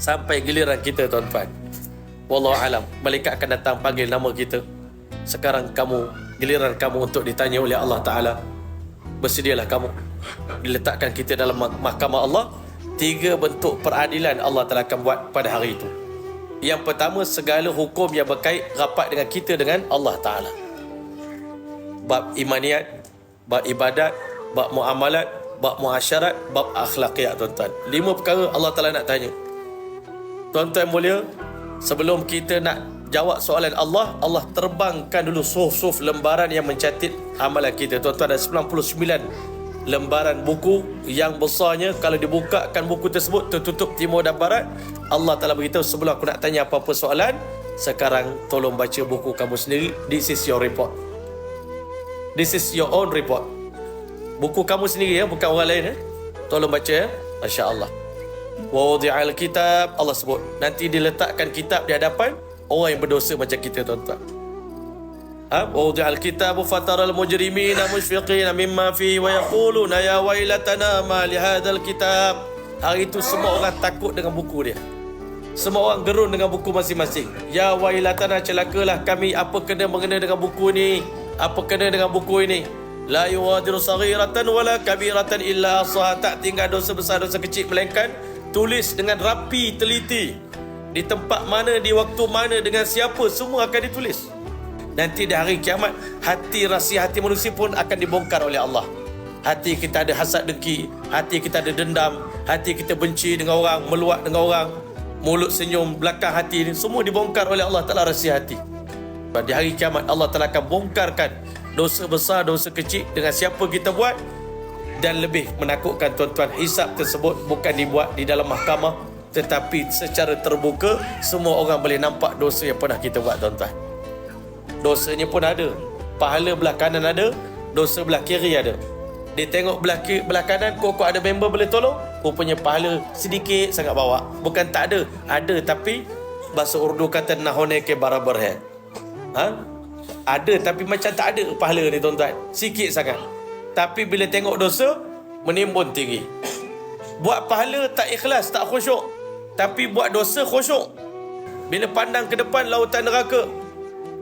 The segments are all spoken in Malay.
Sampai giliran kita tuan-tuan. Wallahu alam. Malaikat akan datang panggil nama kita. Sekarang kamu giliran kamu untuk ditanya oleh Allah Taala. Bersedialah kamu. Diletakkan kita dalam mah- mahkamah Allah. Tiga bentuk peradilan Allah Taala akan buat pada hari itu. Yang pertama segala hukum yang berkait rapat dengan kita dengan Allah Taala. Bab imaniat, bab ibadat, bab muamalat, bab muasyarat, bab akhlakiyat tuan-tuan. Lima perkara Allah Taala nak tanya. Tuan-tuan mulia, sebelum kita nak jawab soalan Allah, Allah terbangkan dulu suf-suf lembaran yang mencatat amalan kita. Tuan-tuan ada 99 lembaran buku yang besarnya. Kalau dibukakan buku tersebut tertutup timur dan barat Allah Ta'ala beritahu sebelum aku nak tanya apa-apa soalan sekarang tolong baca buku kamu sendiri. This is your report. This is your own report. Buku kamu sendiri ya bukan orang lain ya. Tolong baca ya. Masya Allah wa wudi'al kitab Allah sebut nanti diletakkan kitab di hadapan orang yang berdosa macam kita tuan-tuan ha? wa wudi'al kitab fataral mujrimina mushfiqina mimma fihi wa yaquluna ya wailatana ma li hadzal kitab hari itu semua orang takut dengan buku dia semua orang gerun dengan buku masing-masing. Ya wailatana celakalah kami apa kena mengena dengan buku ni? Apa kena dengan buku ini? La yuwadiru saghiratan wala kabiratan illa asaha tak tinggal dosa besar dosa kecil melainkan tulis dengan rapi teliti di tempat mana di waktu mana dengan siapa semua akan ditulis. Nanti di hari kiamat hati rahsia hati manusia pun akan dibongkar oleh Allah. Hati kita ada hasad dengki, hati kita ada dendam, hati kita benci dengan orang, meluat dengan orang, mulut senyum, belakang hati ini semua dibongkar oleh Allah Taala rahsia hati. Di hari kiamat Allah Taala akan bongkarkan dosa besar, dosa kecil dengan siapa kita buat dan lebih menakutkan tuan-tuan hisap tersebut bukan dibuat di dalam mahkamah tetapi secara terbuka semua orang boleh nampak dosa yang pernah kita buat tuan-tuan. Dosanya pun ada. Pahala belah kanan ada, dosa belah kiri ada. Dia tengok belah, kiri, belah kanan kok ada member boleh tolong Rupanya pahala sedikit sangat bawa Bukan tak ada Ada tapi Bahasa Urdu kata Nahone ke barabar ha? Ada tapi macam tak ada pahala ni tuan-tuan Sikit sangat Tapi bila tengok dosa Menimbun tinggi. Buat pahala tak ikhlas Tak khusyuk. Tapi buat dosa khusyuk. Bila pandang ke depan lautan neraka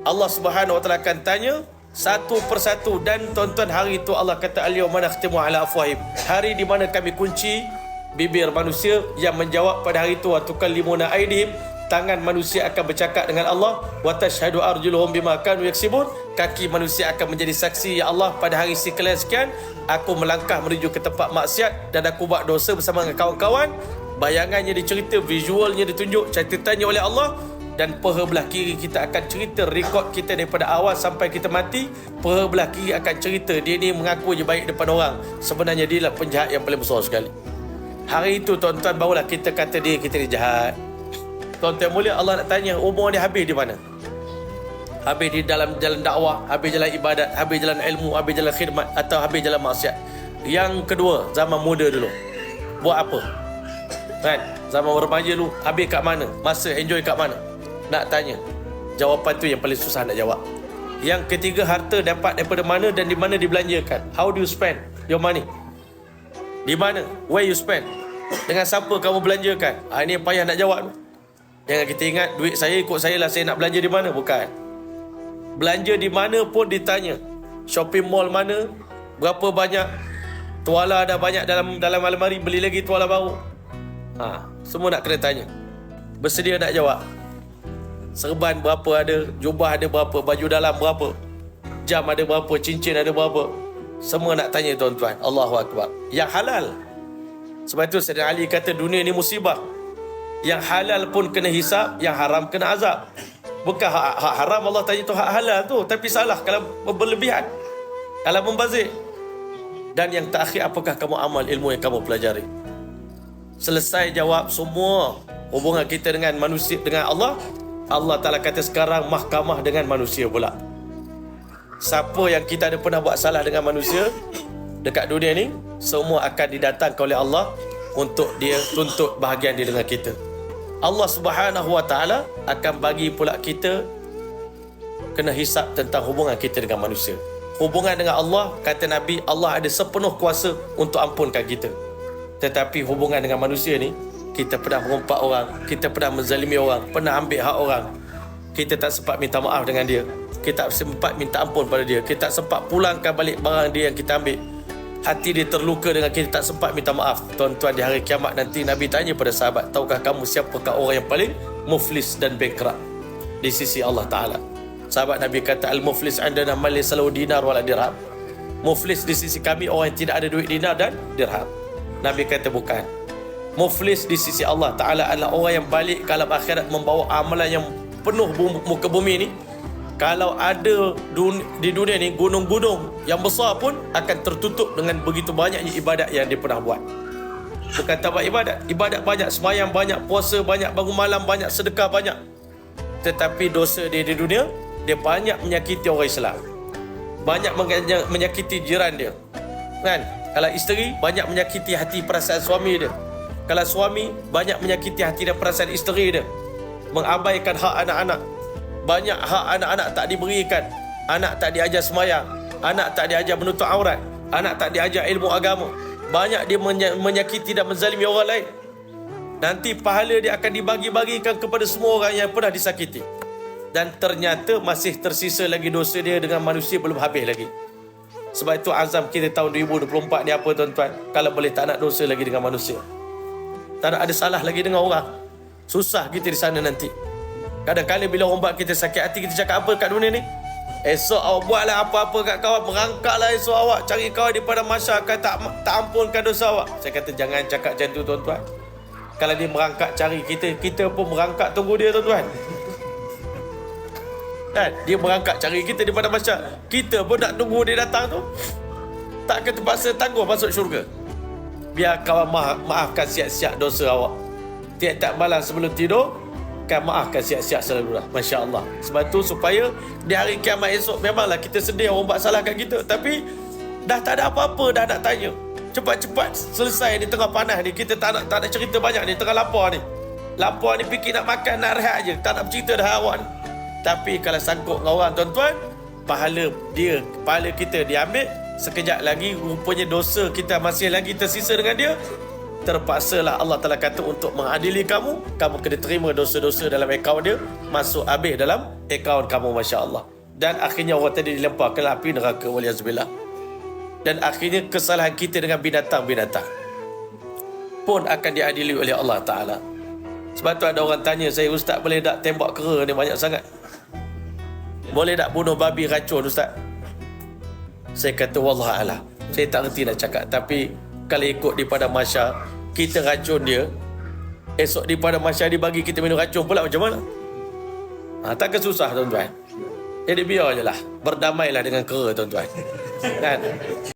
Allah Subhanahu Wa Taala akan tanya satu persatu. Dan tuan-tuan hari itu Allah kata al-yawma nakhtimu ala afwahim. Hari di mana kami kunci bibir manusia yang menjawab pada hari itu wa tukallimuna aydihim tangan manusia akan bercakap dengan Allah. Wa tashhadu arjuluhum bima kanu yaksibun. Kaki manusia akan menjadi saksi ya Allah pada hari sekalian sekian aku melangkah menuju ke tempat maksiat dan aku buat dosa bersama dengan kawan-kawan. Bayangannya dicerita visualnya ditunjuk catatannya oleh Allah. Dan peha belah kiri kita akan cerita rekod kita daripada awal sampai kita mati. Peha belah kiri akan cerita dia ni mengaku je baik depan orang. Sebenarnya dia lah penjahat yang paling besar sekali. Hari itu tuan-tuan barulah kita kata dia kita ni jahat tuan-tuan mulia Allah nak tanya umur dia habis di mana? Habis di dalam jalan dakwah habis jalan ibadat habis jalan ilmu habis jalan khidmat atau habis jalan maksiat. Yang kedua zaman muda dulu. Buat apa? Kan? Zaman remaja dulu habis kat mana? Masa enjoy kat mana? Nak tanya. Jawapan tu yang paling susah nak jawab. Yang ketiga harta dapat daripada mana dan di mana dibelanjakan? How do you spend your money? Di mana? Where you spend? Dengan siapa kamu belanjakan? Ha, ini payah nak jawab jangan kita ingat duit saya ikut saya lah saya nak belanja di mana bukan belanja di mana pun ditanya shopping mall mana berapa banyak tuala ada banyak dalam dalam almari beli lagi tuala baru ha, semua nak kena tanya bersedia nak jawab serban berapa ada, jubah ada berapa, baju dalam berapa, jam ada berapa, cincin ada berapa. Semua nak tanya tuan-tuan. Allahu Akbar. Yang halal. Sebab itu Sayyidina Ali kata dunia ni musibah. Yang halal pun kena hisap, yang haram kena azab. Bukan hak, hak haram Allah tanya tu hak halal tu. Tapi salah kalau berlebihan. Kalau membazir. Dan yang terakhir apakah kamu amal ilmu yang kamu pelajari. Selesai jawab semua hubungan kita dengan manusia dengan Allah Allah Ta'ala kata sekarang mahkamah dengan manusia pula. Siapa yang kita ada pernah buat salah dengan manusia dekat dunia ni, semua akan didatangkan oleh Allah untuk dia tuntut bahagian dia dengan kita. Allah Subhanahu Wa Ta'ala akan bagi pula kita kena hisap tentang hubungan kita dengan manusia. Hubungan dengan Allah, kata Nabi, Allah ada sepenuh kuasa untuk ampunkan kita. Tetapi hubungan dengan manusia ni, Kita pernah mengumpat orang Kita pernah menzalimi orang Pernah ambil hak orang Kita tak sempat minta maaf dengan dia Kita tak sempat minta ampun pada dia Kita tak sempat pulangkan balik barang dia yang kita ambil Hati dia terluka dengan kita tak sempat minta maaf. Tuan-tuan di hari kiamat nanti Nabi tanya pada sahabat Tahukah kamu siapakah orang yang paling muflis dan bankrupt? Di sisi Allah Ta'ala. Sahabat Nabi kata Al-muflis andana mali salahu dinar wala dirham. Muflis di sisi kami orang yang tidak ada duit dinar dan dirham. Nabi kata bukan. Muflis di sisi Allah Ta'ala adalah orang yang balik ke alam akhirat Membawa amalan yang penuh muka bumi ni Kalau ada dun- di dunia ni Gunung-gunung yang besar pun Akan tertutup dengan begitu banyaknya ibadat yang dia pernah buat. Bukan tabat ibadat. Ibadat banyak Semayang banyak Puasa banyak Bangun malam banyak Sedekah banyak. Tetapi dosa dia di dunia Dia banyak menyakiti orang Islam. Banyak menyakiti jiran dia. Kan? Kalau isteri Banyak menyakiti hati perasaan suami dia. Kalau suami Banyak menyakiti hati dan perasaan isteri dia. Mengabaikan hak anak-anak Banyak hak anak-anak tak diberikan. Anak tak diajar semayang. Anak tak diajar menutup aurat. Anak tak diajar ilmu agama. Banyak dia menya- menyakiti dan menzalimi orang lain. Nanti pahala dia akan dibagi-bagikan kepada semua orang yang pernah disakiti. Dan ternyata masih tersisa lagi dosa dia dengan manusia belum habis lagi. Sebab itu azam kita tahun 2024 ni apa tuan-tuan? Kalau boleh tak nak dosa lagi dengan manusia? Tak nak ada salah lagi dengan orang? Susah kita di sana nanti Kadang-kadang bila orang buat kita sakit hati Kita cakap apa kat dunia ni? Esok awak buatlah apa-apa kat kawan Merangkaklah esok awak Cari kawan di pada masyarakat tak, tak ampunkan dosa awak. Saya kata jangan cakap macam tu tuan-tuan. Kalau dia merangkak cari kita Kita pun merangkak tunggu dia tuan-tuan. Kan? Dia merangkak cari kita di pada masyarakat. Kita pun nak tunggu dia datang tu. Takkan terpaksa tangguh masuk syurga? Biar kawan ma- maafkan siap-siap dosa awak. Tiap-tiap malam sebelum tidur Kan maafkan siap-siap selalu lah. Masya Allah Sebab tu supaya Di hari kiamat esok Memanglah kita sedih orang buat salah kat kita. Tapi Dah tak ada apa-apa dah nak tanya. Cepat-cepat selesai ni tengah panas ni. Kita tak nak, tak nak cerita banyak ni Tengah lapar ni. Lapar ni fikir nak makan Nak rehat je. Tak nak bercerita dah awak ni. Tapi kalau sangkut dengan orang tuan-tuan Pahala dia Pahala kita diambil. Sekejap lagi Rupanya dosa kita masih lagi tersisa dengan dia terpaksalah Allah Ta'ala kata untuk mengadili kamu kamu kena terima dosa-dosa dalam akaun dia masuk habis dalam akaun kamu Masya Allah dan akhirnya orang tadi dilempar ke api neraka waliyazubillah. Dan akhirnya kesalahan kita dengan binatang-binatang pun akan diadili oleh Allah Ta'ala. Sebab tu ada orang tanya saya Ustaz boleh tak tembak kera ni banyak sangat? Boleh tak bunuh babi racun Ustaz? Saya kata Wallahualam saya tak reti nak cakap tapi kalau ikut di pada masya kita racun dia esok di pada masya dia bagi kita minum racun pula macam mana? Ha, takkan susah tuan-tuan. Jadi biar je lah. Berdamailah dengan kera tuan-tuan. Kan